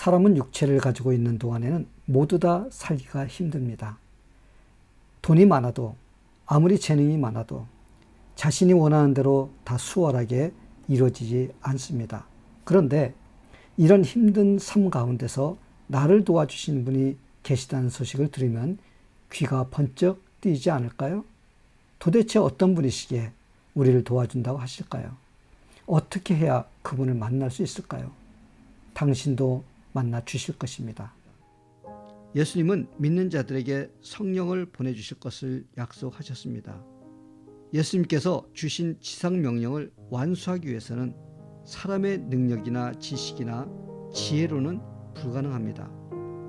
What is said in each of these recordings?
사람은 육체를 가지고 있는 동안에는 모두 다 살기가 힘듭니다. 돈이 많아도 아무리 재능이 많아도 자신이 원하는 대로 다 수월하게 이루어지지 않습니다. 그런데 이런 힘든 삶 가운데서 나를 도와주시는 분이 계시다는 소식을 들으면 귀가 번쩍 뜨이지 않을까요? 도대체 어떤 분이시기에 우리를 도와준다고 하실까요? 어떻게 해야 그분을 만날 수 있을까요? 당신도 만나 주실 것입니다. 예수님은 믿는 자들에게 성령을 보내주실 것을 약속하셨습니다. 예수님께서 주신 지상 명령을 완수하기 위해서는 사람의 능력이나 지식이나 지혜로는 불가능합니다.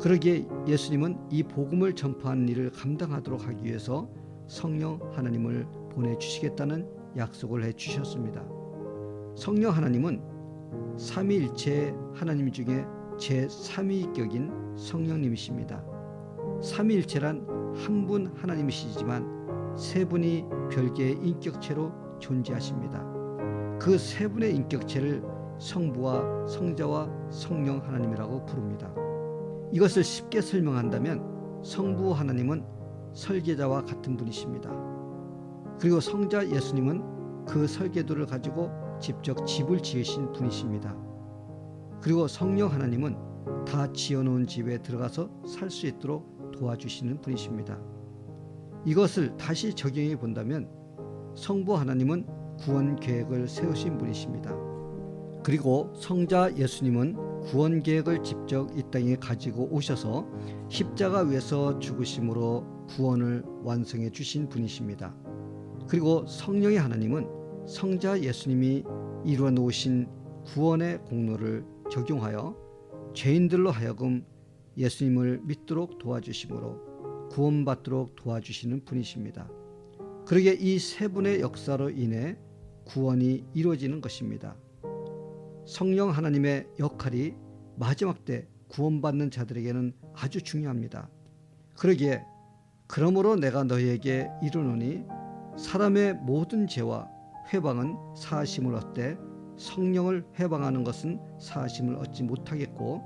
그러기에 예수님은 이 복음을 전파하는 일을 감당하도록 하기 위해서 성령 하나님을 보내주시겠다는 약속을 해 주셨습니다. 성령 하나님은 삼위일체 하나님 중에 제3위격인 성령님이십니다. 삼위일체란 한 분 하나님이시지만 세 분이 별개의 인격체로 존재하십니다. 그 세 분의 인격체를 성부와 성자와 성령 하나님이라고 부릅니다. 이것을 쉽게 설명한다면 성부 하나님은 설계자와 같은 분이십니다. 그리고 성자 예수님은 그 설계도를 가지고 직접 집을 지으신 분이십니다. 그리고 성령 하나님은 다 지어놓은 집에 들어가서 살 수 있도록 도와주시는 분이십니다. 이것을 다시 적용해 본다면 성부 하나님은 구원 계획을 세우신 분이십니다. 그리고 성자 예수님은 구원 계획을 직접 이 땅에 가지고 오셔서 십자가 위에서 죽으심으로 구원을 완성해 주신 분이십니다. 그리고 성령의 하나님은 성자 예수님이 이루어 놓으신 구원의 공로를 적용하여 죄인들로 하여금 예수님을 믿도록 도와주심으로 구원받도록 도와주시는 분이십니다. 그러게 이 세 분의 역사로 인해 구원이 이루어지는 것입니다. 성령 하나님의 역할이 마지막 때 구원받는 자들에게는 아주 중요합니다. 그러기에 그러므로 내가 너희에게 이르노니 사람의 모든 죄와 회방은 사하심을 얻되 성령을 회방하는 것은 사하심을 얻지 못하겠고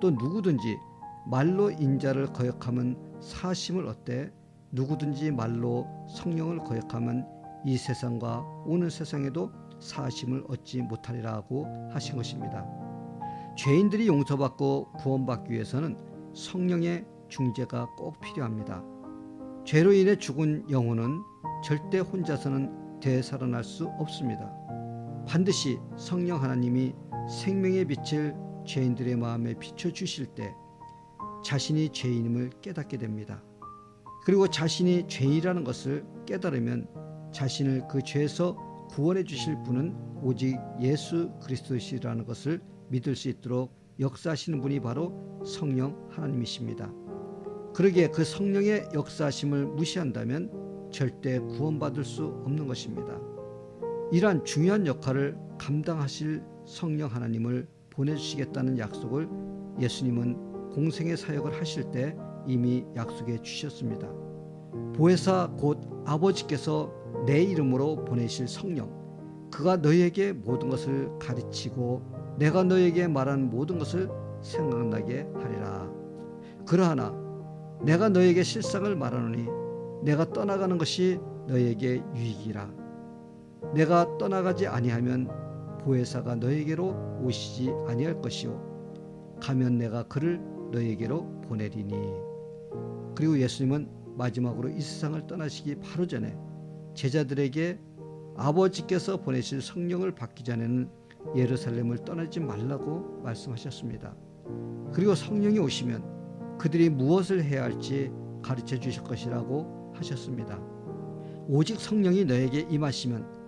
또 누구든지 말로 인자를 거역하면 사하심을 얻되 누구든지 말로 성령을 거역하면 이 세상과 오는 세상에도 사하심을 얻지 못하리라고 하신 것입니다. 죄인들이 용서받고 구원받기 위해서는 성령의 중재가 꼭 필요합니다. 죄로 인해 죽은 영혼은 절대 혼자서는 되살아날 수 없습니다. 반드시 성령 하나님이 생명의 빛을 죄인들의 마음에 비춰 주실 때 자신이 죄인임을 깨닫게 됩니다. 그리고 자신이 죄인이라는 것을 깨달으면 자신을 그 죄에서 구원해 주실 분은 오직 예수 그리스도시라는 것을 믿을 수 있도록 역사하시는 분이 바로 성령 하나님이십니다. 그러기에 그 성령의 역사하심을 무시한다면 절대 구원받을 수 없는 것입니다. 이러한 중요한 역할을 감당하실 성령 하나님을 보내주시겠다는 약속을 예수님은 공생의 사역을 하실 때 이미 약속해 주셨습니다. 보혜사 곧 아버지께서 내 이름으로 보내실 성령 그가 너희에게 모든 것을 가르치고 내가 너희에게 말한 모든 것을 생각나게 하리라 그러하나 내가 너희에게 실상을 말하노니 내가 떠나가는 것이 너희에게 유익이라 내가 떠나가지 아니하면 보혜사가 너희에게로 오시지 아니할 것이요 가면 내가 그를 너희에게로 보내리니 그리고 예수님은 마지막으로 이 세상을 떠나시기 바로 전에 제자들에게 아버지께서 보내실 성령을 받기 전에는 예루살렘을 떠나지 말라고 말씀하셨습니다. 그리고 성령이 오시면 그들이 무엇을 해야 할지 가르쳐 주실 것이라고 하셨습니다. 오직 성령이 너에게 임하시면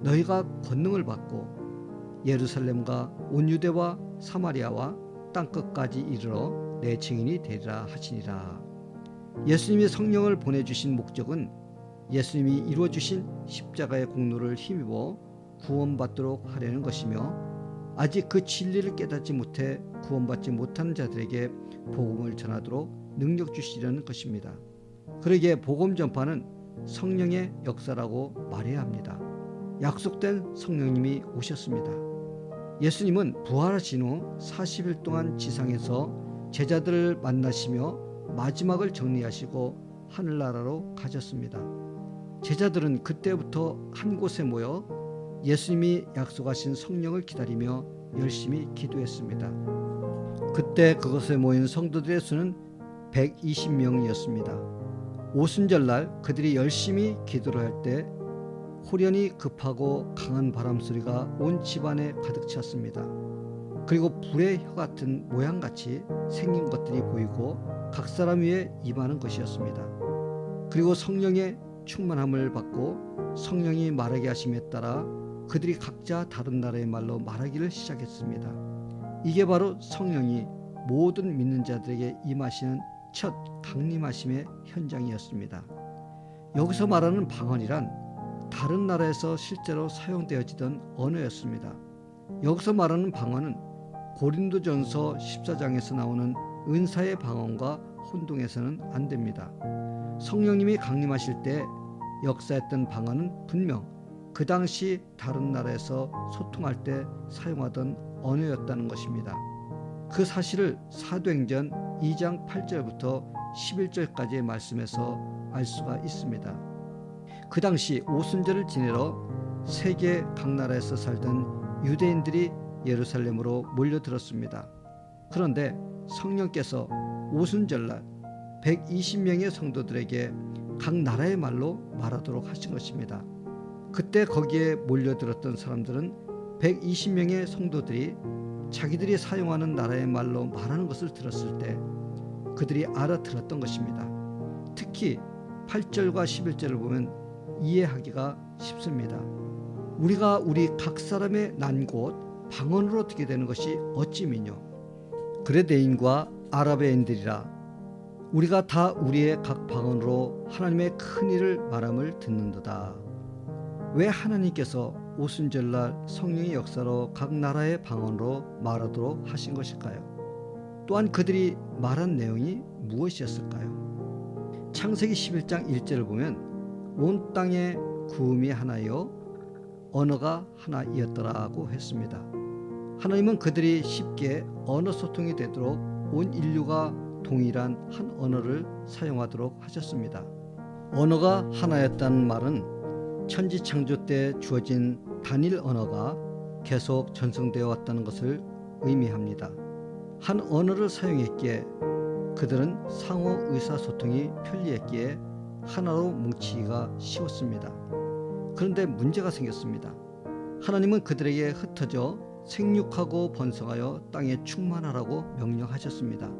너희가 권능을 받고 예루살렘과 온 유대와 사마리아와 땅 끝까지 이르러 내 증인이 되리라 하시니라. 예수님이 성령을 보내 주신 목적은 예수님이 이루어 주신 십자가의 공로를 힘입어 구원받도록 하려는 것이며 아직 그 진리를 깨닫지 못해 구원받지 못하는 자들에게 복음을 전하도록 능력 주시려는 것입니다. 그러기에 복음 전파는 성령의 역사라고 말해야 합니다. 약속된 성령님이 오셨습니다. 예수님은 부활하신 후 40일 동안 지상에서 제자들을 만나시며 마지막을 정리하시고 하늘나라로 가셨습니다. 제자들은 그때부터 한 곳에 모여 예수님이 약속하신 성령을 기다리며 열심히 기도했습니다. 그때 그곳에 모인 성도들의 수는 120명이었습니다. 오순절날 그들이 열심히 기도를 할때 호련히 급하고 강한 바람 소리가 온 집안에 가득 찼습니다. 그리고 불의 혀 같은 모양같이 생긴 것들이 보이고 각 사람 위에 임하는 것이었습니다. 그리고 성령의 충만함을 받고 성령이 말하게 하심에 따라 그들이 각자 다른 나라의 말로 말하기를 시작했습니다. 이게 바로 성령이 모든 믿는 자들에게 임하시는 첫 강림하심의 현장이었습니다. 여기서 말하는 방언이란 다른 나라에서 실제로 사용되어지던 언어였습니다. 여기서 말하는 방언은 고린도전서 14장에서 나오는 은사의 방언과 혼동해서는 안 됩니다. 성령님이 강림하실 때 역사했던 방언은 분명 그 당시 다른 나라에서 소통할 때 사용하던 언어였다는 것입니다. 그 사실을 사도행전 2장 8절부터 11절까지의 말씀에서 알 수가 있습니다. 그 당시 오순절을 지내러 세계 각 나라에서 살던 유대인들이 예루살렘으로 몰려들었습니다. 그런데 성령께서 오순절날 120명의 성도들에게 각 나라의 말로 말하도록 하신 것입니다. 그때 거기에 몰려들었던 사람들은 120명의 성도들이 자기들이 사용하는 나라의 말로 말하는 것을 들었을 때 그들이 알아들었던 것입니다. 특히 8절과 11절을 보면 이해하기가 쉽습니다. 우리가 우리 각 사람의 난곳 방언으로 듣게 되는 것이 어찌미뇨 그레데인과 아랍의인들이라 우리가 다 우리의 각 방언으로 하나님의 큰 일을 말함을 듣는도다. 왜 하나님께서 오순절날 성령의 역사로 각 나라의 방언으로 말하도록 하신 것일까요? 또한 그들이 말한 내용이 무엇이었을까요? 창세기 11장 1절을 보면 온 땅에 구음이 하나요 언어가 하나이었더라고 했습니다. 하나님은 그들이 쉽게 언어 소통이 되도록 온 인류가 동일한 한 언어를 사용하도록 하셨습니다. 언어가 하나였다는 말은 천지 창조 때 주어진 단일 언어가 계속 전승되어 왔다는 것을 의미합니다. 한 언어를 사용했기에 그들은 상호 의사소통이 편리했기에 하나로 뭉치기가 쉬웠습니다. 그런데 문제가 생겼습니다. 하나님은 그들에게 흩어져 생육하고 번성하여 땅에 충만하라고 명령하셨습니다.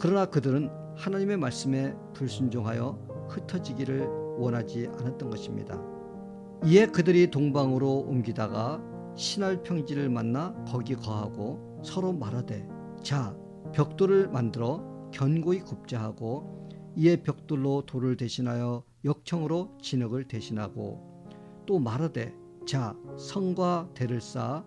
그러나 그들은 하나님의 말씀에 불순종하여 흩어지기를 원하지 않았던 것입니다. 이에 그들이 동방으로 옮기다가 신할 평지를 만나 거기 거하고 서로 말하되 자 벽돌을 만들어 견고히 굽자 하고 이에 벽돌로 돌을 대신하여 역청으로 진흙을 대신하고 또 말하되 자 성과 대를 쌓아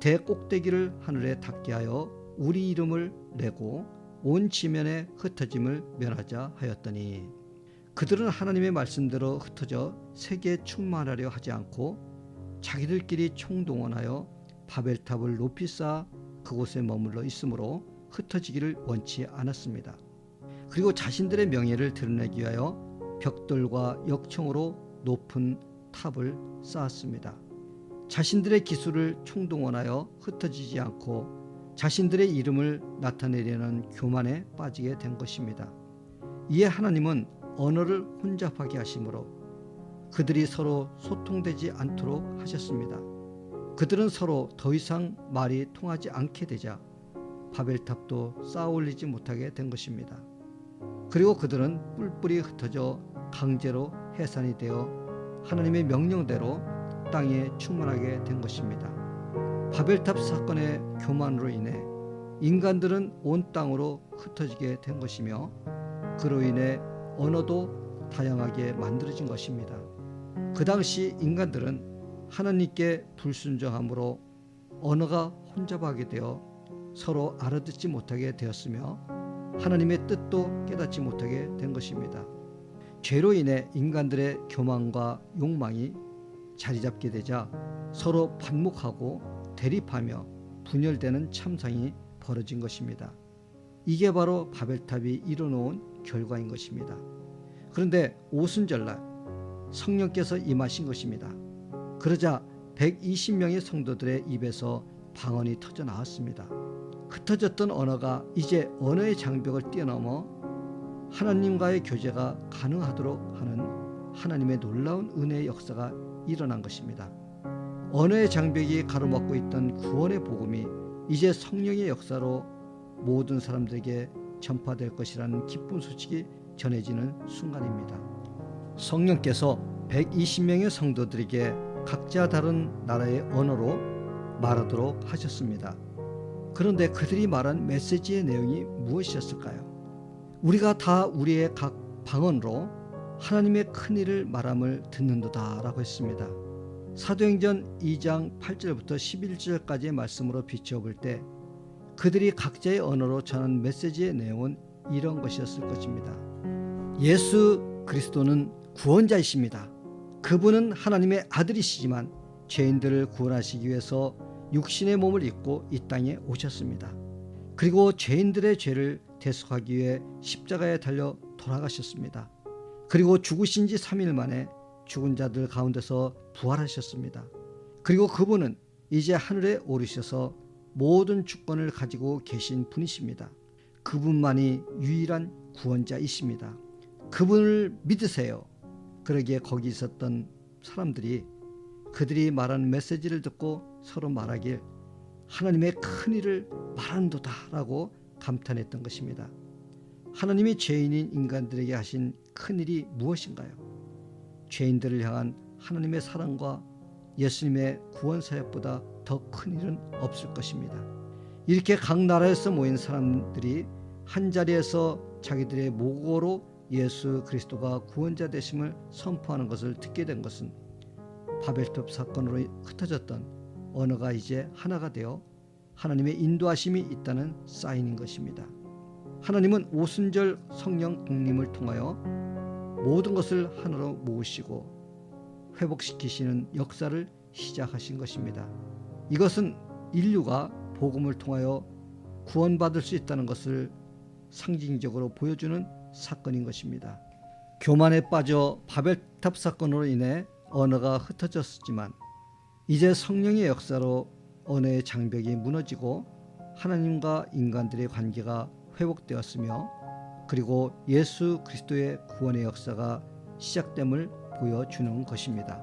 대 꼭대기를 하늘에 닿게 하여 우리 이름을 내고 온 지면에 흩어짐을 면하자 하였더니 그들은 하나님의 말씀대로 흩어져 세계에 충만하려 하지 않고 자기들끼리 총동원하여 바벨탑을 높이 쌓아 그곳에 머물러 있으므로 흩어지기를 원치 않았습니다. 그리고 자신들의 명예를 드러내기 위하여 벽돌과 역청으로 높은 탑을 쌓았습니다. 자신들의 기술을 총동원하여 흩어지지 않고 자신들의 이름을 나타내려는 교만에 빠지게 된 것입니다. 이에 하나님은 언어를 혼잡하게 하심으로 그들이 서로 소통되지 않도록 하셨습니다. 그들은 서로 더 이상 말이 통하지 않게 되자 바벨탑도 쌓아 올리지 못하게 된 것입니다. 그리고 그들은 뿔뿔이 흩어져 강제로 해산이 되어 하나님의 명령대로 땅에 충만하게 된 것입니다. 바벨탑 사건의 교만으로 인해 인간들은 온 땅으로 흩어지게 된 것이며 그로 인해 언어도 다양하게 만들어진 것입니다. 그 당시 인간들은 하나님께 불순종함으로 언어가 혼잡하게 되어 서로 알아듣지 못하게 되었으며 하나님의 뜻도 깨닫지 못하게 된 것입니다. 죄로 인해 인간들의 교만과 욕망이 자리 잡게 되자 서로 반목하고 대립하며 분열되는 참상이 벌어진 것입니다. 이게 바로 바벨탑이 이뤄놓은 결과인 것입니다. 그런데 오순절날 성령께서 임하신 것입니다. 그러자 120명의 성도들의 입에서 방언이 터져 나왔습니다. 흩어졌던 언어가 이제 언어의 장벽을 뛰어넘어 하나님과의 교제가 가능하도록 하는 하나님의 놀라운 은혜의 역사가 일어난 것입니다. 언어의 장벽이 가로막고 있던 구원의 복음이 이제 성령의 역사로 모든 사람들에게 전파될 것이라는 기쁜 소식이 전해지는 순간입니다. 성령께서 120명의 성도들에게 각자 다른 나라의 언어로 말하도록 하셨습니다. 그런데 그들이 말한 메시지의 내용이 무엇이었을까요? 우리가 다 우리의 각 방언으로 하나님의 큰 일을 말함을 듣는도다라고 했습니다. 사도행전 2장 8절부터 11절까지의 말씀으로 비춰볼 때 그들이 각자의 언어로 전한 메시지의 내용은 이런 것이었을 것입니다. 예수 그리스도는 구원자이십니다. 그분은 하나님의 아들이시지만 죄인들을 구원하시기 위해서 육신의 몸을 입고 이 땅에 오셨습니다. 그리고 죄인들의 죄를 대속하기 위해 십자가에 달려 돌아가셨습니다. 그리고 죽으신 지 3일 만에 죽은 자들 가운데서 부활하셨습니다. 그리고 그분은 이제 하늘에 오르셔서 모든 주권을 가지고 계신 분이십니다. 그분만이 유일한 구원자이십니다. 그분을 믿으세요. 그러기에 거기 있었던 사람들이 그들이 말하는 메시지를 듣고 서로 말하길 하나님의 큰 일을 말한도다라고 감탄했던 것입니다. 하나님이 죄인인 인간들에게 하신 큰 일이 무엇인가요? 죄인들을 향한 하나님의 사랑과 예수님의 구원 사역보다 더 큰 일은 없을 것입니다. 이렇게 각 나라에서 모인 사람들이 한 자리에서 자기들의 모고로 예수 그리스도가 구원자 되심을 선포하는 것을 듣게 된 것은 바벨탑 사건으로 흩어졌던 언어가 이제 하나가 되어 하나님의 인도하심이 있다는 사인인 것입니다. 하나님은 오순절 성령 공림을 통하여 모든 것을 하나로 모으시고 회복시키시는 역사를 시작하신 것입니다. 이것은 인류가 복음을 통하여 구원받을 수 있다는 것을 상징적으로 보여주는 사건인 것입니다. 교만에 빠져 바벨탑 사건으로 인해 언어가 흩어졌지만 이제 성령의 역사로 언어의 장벽이 무너지고 하나님과 인간들의 관계가 회복되었으며 그리고 예수 그리스도의 구원의 역사가 시작됨을 보여주는 것입니다.